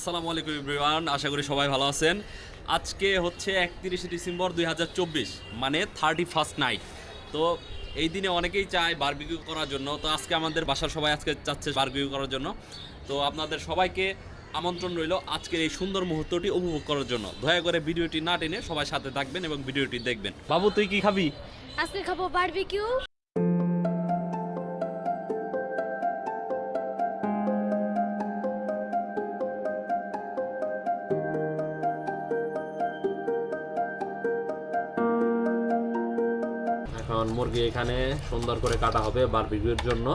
আসসালামু আলাইকুম এভরিওয়ান আশা করি সবাই ভালো আছেন। আজকে হচ্ছে একত্রিশে ডিসেম্বর দুই হাজার চব্বিশ মানে থার্টি ফার্স্ট নাইট তো এই দিনে অনেকেই চায় বারবিকিউ করার জন্য। তো আজকে আমাদের বাসার সবাই আজকে চাচ্ছে বারবিকিউ করার জন্য। তো আপনাদের সবাইকে আমন্ত্রণ রইল আজকের এই সুন্দর মুহূর্তটি উপভোগ করার জন্য। দয়া করে ভিডিওটি না টেনে সবাই সাথে থাকবেন এবং ভিডিওটি দেখবেন। বাবু, তুই কি খাবি? আজকে খাব বারবিকিউ এখন মুরগি এখানে সুন্দর করে কাটা হবে বারবিকিউর জন্য।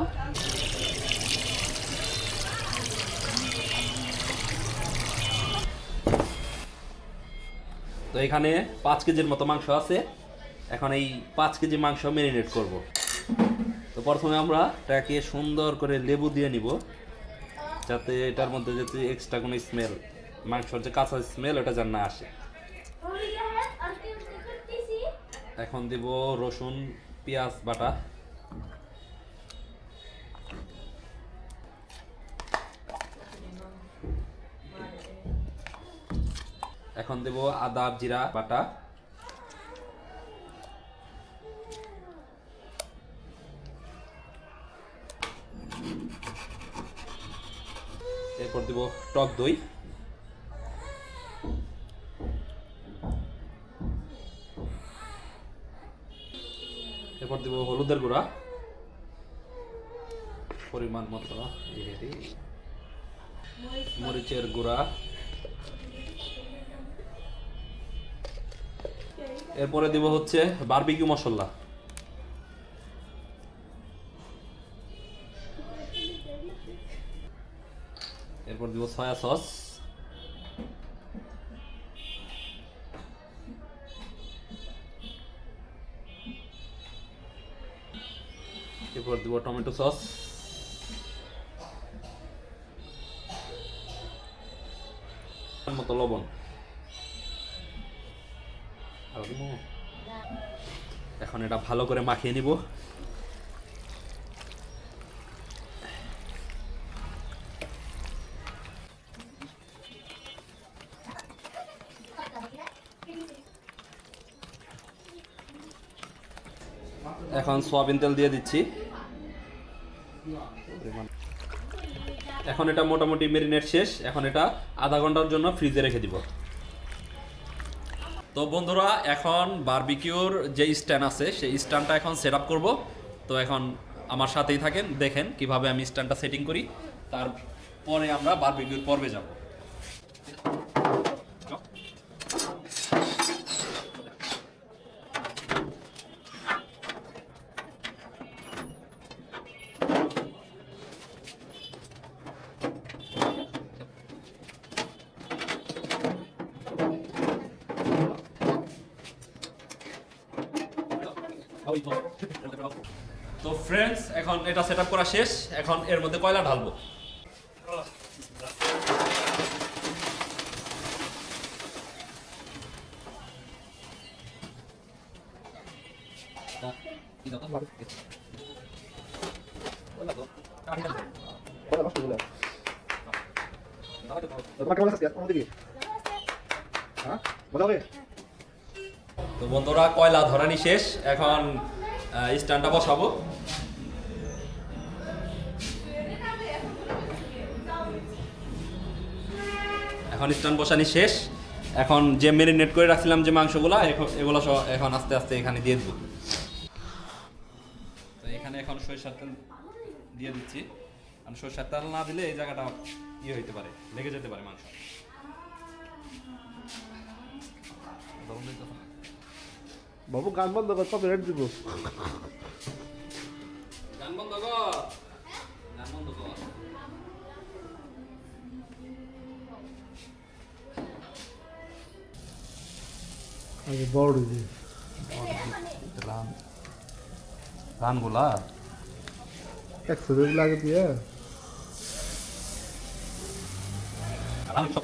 তো এখানে পাঁচ কেজির মতো মাংস আছে। এখন এই পাঁচ কেজি মাংস ম্যারিনেট করব। তো প্রথমে আমরা এটাকে সুন্দর করে লেবু দিয়ে নিব, যাতে এটার মধ্যে যাতে এক্সট্রা কোনো স্মেল মাংসর যে কাঁচা স্মেল ওটা যেন না আসে। এখন দিব রসুন পেঁয়াজ বাটা। এখন দেব আদা জিরা বাটা। এরপর দেব টক দই। দিব হলুদের গুঁড়া। পরিমাণ মতো মরিচের গুঁড়া। এরপরে দিব হচ্ছে বারবিকিউ মশলা। এরপর দিব সয়া সস। Tomato sauce. মতো লবণ। এখন এটা ভালো করে মাখিয়ে নিব। এখন সয়াবিন তেল দিয়ে দিচ্ছি। এখন এটা মোটামুটি মেরিনেট শেষ। এখন এটা আধা ঘণ্টার জন্য ফ্রিজে রেখে দিব। তো বন্ধুরা, এখন বারবিকিউর যে স্ট্যান্ড আছে, সেই স্ট্যান্ডটা এখন সেট আপ করব। তো এখন আমার সাথেই থাকেন, দেখেন কীভাবে আমি স্ট্যান্ডটা সেটিং করি। তারপরে আমরা বারবিকিউর পর্বে যাব। তো ফ্রেন্ডস এখন এটা সেট করা শেষ। এখন এর মধ্যে কয়লা ঢালবো? তোমার কেমন আছে মজা হবে তো বন্ধুরা, কয়লা ধরানি শেষ। এখন স্ট্যান্ডটা বসাবো। এখন স্ট্যান্ড বসানি শেষ। এখন যে মেরিনেট করে রাখছিলাম যে মাংসগুলো এগুলো সব এখন আস্তে আস্তে এখানে দিয়ে দেবো। তো এখানে এখন সরিষার তেল দিয়ে দিচ্ছি। আর সরিষার তেল না দিলে এই জায়গাটা ইয়ে হইতে পারে, লেগে যেতে পারে মাংস। বাবু গান বন্ধ কর সব রেট দিব। গান বন্ধ কর। গান বন্ধ কর। আগে বড় একশো দিন লাগে দিয়ে। আমি সব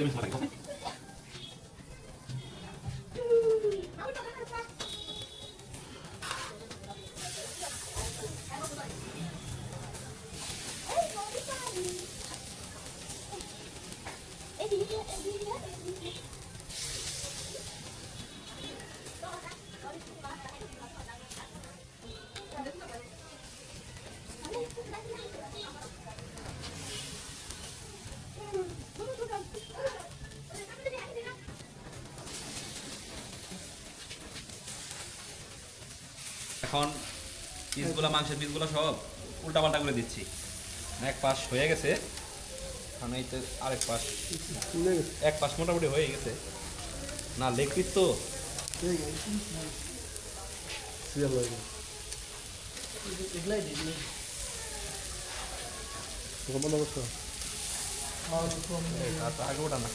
এখন পিসগুলো মাংসের পিসগুলো সব উল্টাপাল্টা করে দিচ্ছি। এক পাশ হয়ে গেছে এখন এই তো আরেক পাশ। এক পাশ মোটামুটি হয়ে গেছে। না লেগ পিস তো। আচ্ছা, আগে ওটা না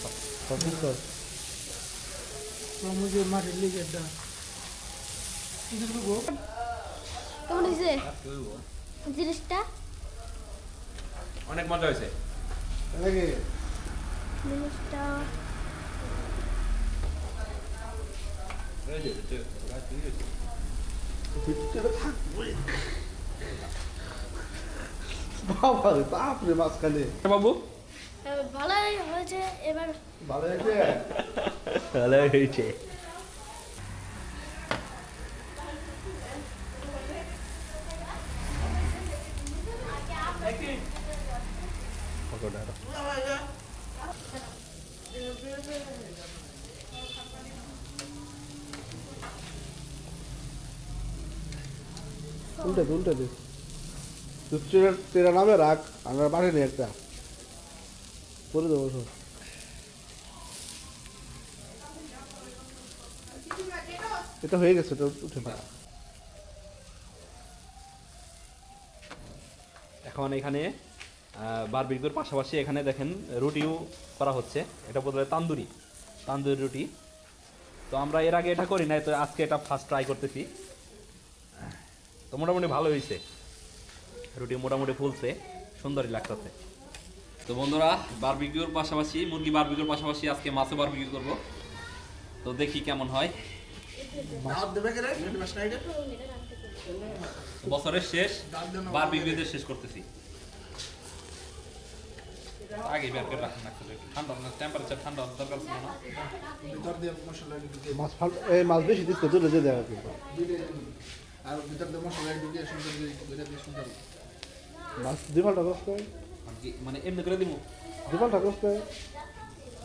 কেমন হয়েছে? জিনিসটা? অনেক মজা হয়েছে। জিনিসটা? বাবারে বাপরে মাঝখানে। বাবু। আহ, ভালোই হয়েছে এবার ভালো আছে ভালো হয়েছে। উল্টে দে উল্টে দে। তুই তেরা নামে রাখ, আমরা বাড়ি নি একটা। করে দেবো সব। এটা হয়ে গেছে, এটা উঠে না। এখন এখানে বারবিকুর পাশাপাশি এখানে দেখেন রুটিও করা হচ্ছে। এটা বলতে তান্দুরি তান্দুরি রুটি। তো আমরা এর আগে এটা করি নাই তো আজকে এটা ফার্স্ট ট্রাই করতেছি। তো মোটামুটি ভালো হয়েছে। রুটি মোটামুটি ফুলছে সুন্দরই লাগতেছে। তো বন্ধুরা বারবিকিউর পাশাপাশি মুরগি বারবিকিউর পাশাপাশি আজকে মাছও বারবিকিউ করব। তো দেখি কেমন হয়। বছরের শেষ বার বারবিকিউতে শেষ করতেছি। আগে বের করে রাখেন আসলে ঠান্ডা না টেম্পারেচার ঠান্ডা দরকার ছিল না। মাছ ফাল এই মাছ বেশি দিচ্ছে তুলে দিয়ে দেওয়া কিন্তু। আর ভিতর দিয়ে মশলা ঢুকে সুন্দর করে দিয়ে সুন্দর মাছ দুই ফাল্টা করতে মানে এমনি করে দিব দুই ফাল্টা করতে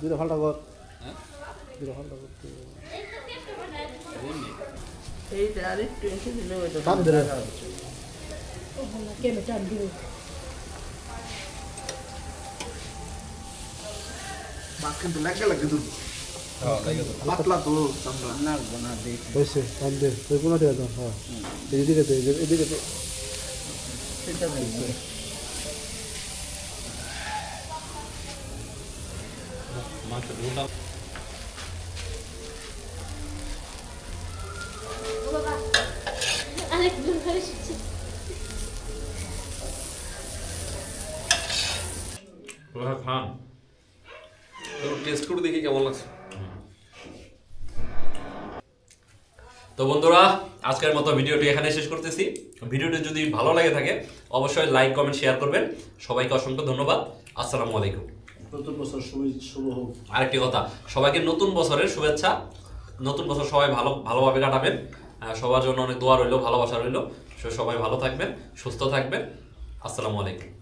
দুইটা ফাল্টা কর হ্যাঁ? দুইটা ফাল্টা করতে এমনি? এইটা আর একটু এসে দিলে ওইটা কাম ধরে মাছ কিন্তু লাগে লাগে দুধ পাতলা তো চামড়া। লাগবো না দেখ। কাম দে তুই কোনো দিয়ে দাও হ্যাঁ। এদিকে দে এদিকে দে সেটা দেখবে মাংস ঝোলটা খান টেস্ট করে দেখি কেমন লাগছে। তো বন্ধুরা আজকের মতো ভিডিওটি এখানে শেষ করতেছি। ভিডিওটি যদি ভালো লাগে থাকে অবশ্যই লাইক কমেন্ট শেয়ার করবেন। সবাইকে অসংখ্য ধন্যবাদ। আসসালামু আলাইকুম। নতুন বছর শুভ হোক। আরেকটি কথা সবাইকে নতুন বছরের শুভেচ্ছা। নতুন বছর সবাই ভালো ভালোভাবে কাটাবেন। সবার জন্য অনেক দোয়া রইল ভালোবাসা রইল। সবাই ভালো থাকবেন সুস্থ থাকবেন। আসসালামু আলাইকুম।